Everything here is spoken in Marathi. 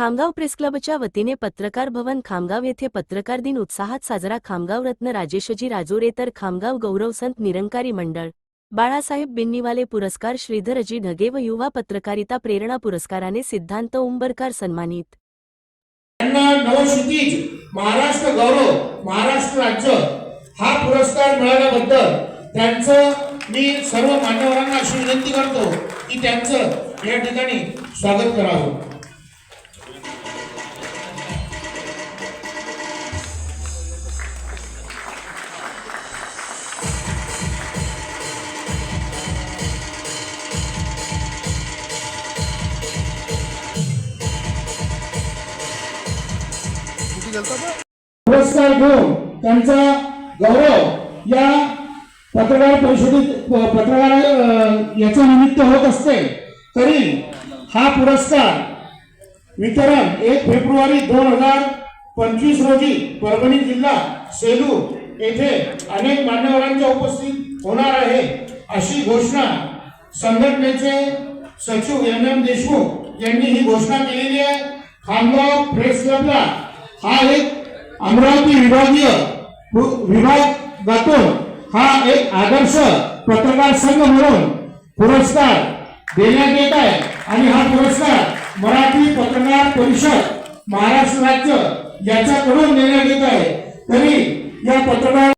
खामगाव प्रेस क्लबच्या वतीने पत्रकार भवन खामगाव येथे पत्रकार दिन उत्साहात साजरा खामगाव रत्न राजेशजी राजोरे तर खामगाव गौरव संत निरंकारी मंडळ. बाळासाहेब बिन्नीवाले पुरस्कार श्रीधरजी ढगे व युवा पत्रकारिता प्रेरणा पुरस्काराने सिद्धांत उंबरकार सन्मानित. महाराष्ट्र गौरव महाराष्ट्र राज्य हा पुरस्कार मिळाल्याबद्दल त्यांचं मी सर्व मान्यवरांना अशी विनंती करतो की त्यांचं या ठिकाणी स्वागत करावं. पुरस्कार घेऊन त्यांचा गौरव या पत्रकार परिषदेत पत्रकार अं, याच्या निमित्त होत असते. तरी हा पुरस्कार वितरण एक फेब्रुवारी दोन हजार पंचवीस रोजी परभणी जिल्हा सेलू येथे अनेक मान्यवरांच्या उपस्थित होणार आहे अशी घोषणा संघटनेचे सचिव एम एम देशमुख यांनी ही घोषणा केलेली आहे. खामगाव प्रेस क्लबला हा एक अमरावती विभागीय विभाग विभागातून हा एक आदर्श पत्रकार संघ म्हणून पुरस्कार देण्यात येत आहे. आणि हा पुरस्कार मराठी पत्रकार परिषद महाराष्ट्र राज्य याच्याकडून देण्यात येत आहे. तरी या पत्रकार